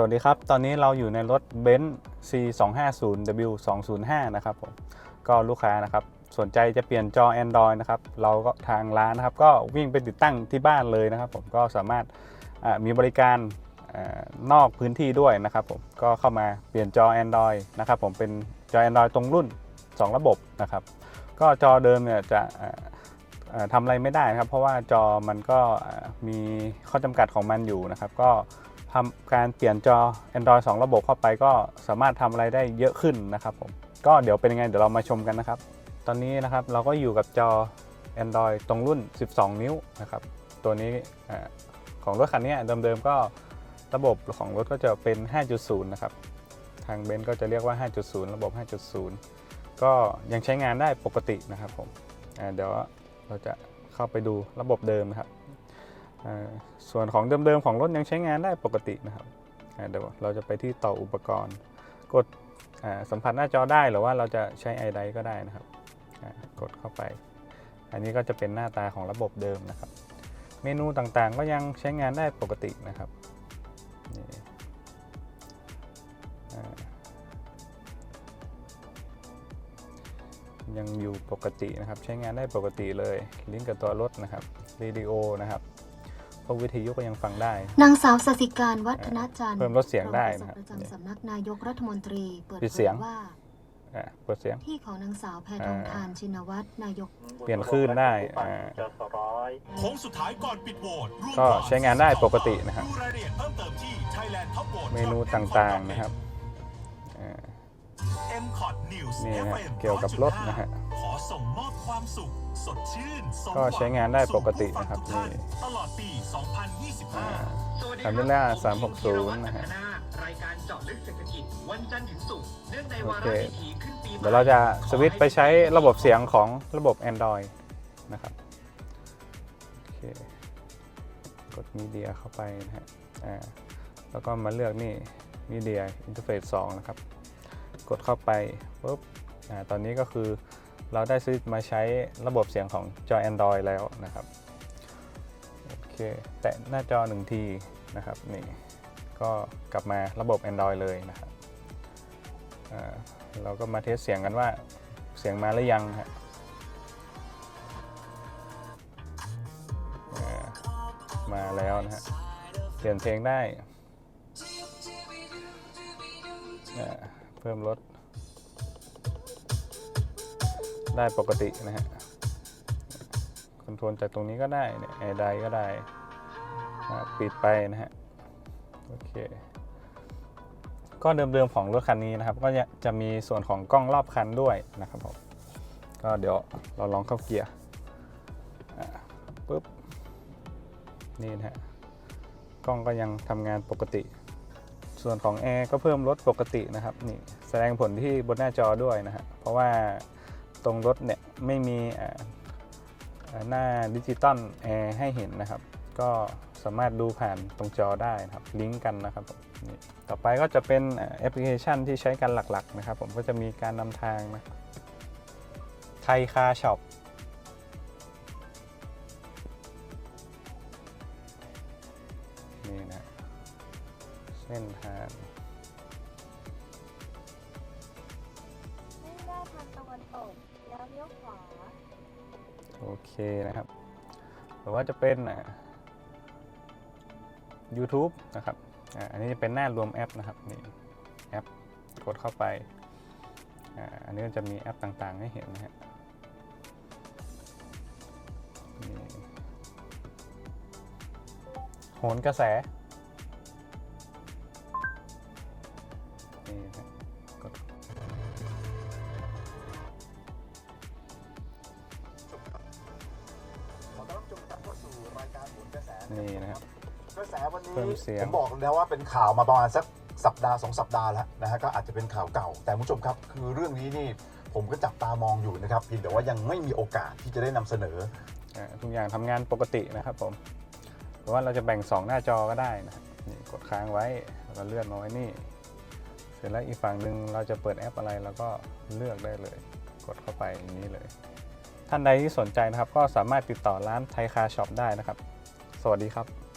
สวัสดีครับ ตอนนี้เราอยู่ในรถ b e n z C250W 205นะครับผม ก็ลูกค้านะครับ สนใจจะเปลี่ยนจอ Android นะครับ เราก็ทางร้านนะครับ ก็วิ่งไปติดตั้งที่บ้านเลยนะครับผม ก็สามารถมีบริการอนอกพื้นที่ด้วยนะครับผม ก็เข้ามาเปลี่ยนจอ Android นะครับผม เป็นจอ Android ตรงรุ่น 2 ระบบนะครับ ก็จอเดิมเนี่ยจะทำอะไรไม่ได้นะครับ เพราะว่าจอมันก็มีข้อจำกัดของมันอยู่นะครับ ก็ ทำการเปลี่ยนจอ Android 2 ระบบเข้าไปก็สามารถทำอะไรได้เยอะขึ้นนะครับผมก็เดี๋ยวเป็นยังไงเดี๋ยวเรามาชมกันนะครับ ตอนนี้นะครับเราก็อยู่กับจอ Android ตรงรุ่น 12 นิ้วนะครับ ตัวนี้ของรถคันนี้เดิมๆก็ระบบของรถก็จะเป็น 5.0 นะครับ ทางเบนซ์ก็จะเรียกว่า 5.0 ระบบ 5.0 ก็ยังใช้งานได้ปกตินะครับผมเดี๋ยวเราจะเข้าไปดูระบบเดิมนะครับ ส่วนของเดิมๆของรถยังใช้งานได้ปกตินะครับเดี๋ยวเราจะไปที่ต่ออุปกรณ์ กดสัมผัสหน้าจอได้หรือว่าเราจะใช้ไอไดก็ได้นะครับกดเข้าไป อันนี้ก็จะเป็นหน้าตาของระบบเดิมนะครับ เมนูต่างๆก็ยังใช้งานได้ปกตินะครับยังอยู่ปกตินะครับ ใช้งานได้ปกติเลย ลิงก์กับตัวรถนะครับรีดิโอนะครับ พวกวิทยุก็ยังฟังได้ นางสาวสสิการวัฒนจันทร์เพิ่มลดเสียงได้นะครับรองโฆษกประจำสำนักนายกรัฐมนตรี เปิดปิดเผเสียยง ว่าอ่าเปิดเสียง ที่ของนางสาวแพทองทานชินวัตรนายก เปลี่ยนคลื่นได้อ่าโค้งสุดท้ายก่อนปิดโหวตร่วมก็ก่อนใช้งานได้ปกตินะครับ ดูรายละเอียดเพิ่มเติมที่ Thailand Top Vote เมนูต่างๆนะครับอ่า M c o t News นี่นะฮะ FM เกี่ยวกับรถนะฮะขอ ส่งมอบความสุข สดชื่นสมก็ใช้งานได้ปกตินะครับสู่ผู้ฟังทุกท่านี่ ตลอดปี 2025 สวัสดีคาเมล่า360นะฮะรายการเจาะลึกเศรษฐกิจวันจันทร์ถึงศุกร์เนื่องในวาโอเคระพิธีขึ้นปีใหม่ เดี๋ยวเราจะสวิตช์ไปใช้ระบบเสียงของระบบ Android นะครับ โอเค กดมีเดียเข้าไปนะฮะ อ่า แล้วก็มาเลือกนี่มีเดียอินเทอร์เฟซ2นะครับ กดเข้าไปปุ๊บ อ่า ตอนนี้ก็คือ เราได้ซื้อมาใช้ระบบเสียงของจอ Android แล้วนะครับโอเคแตะหน้าจอหนึ่งทีนะครับนี่ก็กลับมาระบบ Android เลยนะครับเราก็มาเทสเสียงกันว่าเสียงมาหรือยังฮะมาแล้วนะฮะเปลี่ยนเพลงได้อ่าเพิ่มลด ได้ปกตินะฮะคอนโทรลจากตรงนี้ก็ได้เนี่ยแอร์ไดก็ได้ปิดไปนะฮะโอเคก็เดิมๆของรถคันนี้นะครับ ก็จะมีส่วนของกล้องรอบคันด้วยนะครับผมก็เดี๋ยวเราลองเข้าเกียร์ปุ๊บนี่นะฮะกล้องก็ยังทำงานปกติ ส่วนของแอร์ก็เพิ่มลดปกตินะครับนี่แสดงผลที่บนหน้าจอด้วยนะฮะเพราะว่า ตรงรถเนี่ยไม่มีหน้าดิจิตอลแอร์ให้เห็นนะครับ ก็สามารถดูผ่านตรงจอได้นะครับลิงก์กันนะครับผมต่อไปก็จะเป็นแอปพลิเคชันที่ใช้กันหลักๆนะครับ ผมก็จะมีการนำทางนะไทยคาช็อปนี่นะเส้นทางางตะวันตกแล้วเลี้ยวขวาโอเคนะครับ หรือว่าจะเป็นอ่า YouTube นะครับอันนี้จะเป็นหน้ารวมแอปนะครับนี่แอปกดเข้าไป อันนี้จะมีแอปต่างๆ ให้เห็นนะฮะโหนกระแสายการโหนกระแสนี่นะครับกระแสวันนี้เพิ่มเสียง ผมบอกแล้วว่าเป็นข่าวมาประมาณสักสัปดาห์สองสัปดาห์แล้วนะฮะก็อาจจะเป็นข่าวเก่า แต่คุณผู้ชมครับ คือเรื่องนี้นี่ผมก็จับตามองอยู่นะครับเพียงแต่ว่ายังไม่มีโอกาสที่จะได้นำเสนอ อ่าทุกอย่างทำงานปกตินะครับผม หรือว่าเราจะแบ่ง 2 หน้าจอก็ได้นะครับนี่กดค้างไว้แล้วก็เลื่อนมาไว้นี่ เสร็จแล้วอีกฝั่งหนึ่งเราจะเปิดแอปอะไรเราก็เลือกได้เลย กดเข้าไปอย่างนี้เลย ท่านใดที่สนใจนะครับ ก็สามารถติดต่อร้านไทยคาช็อปได้นะครับ สวัสดีครับ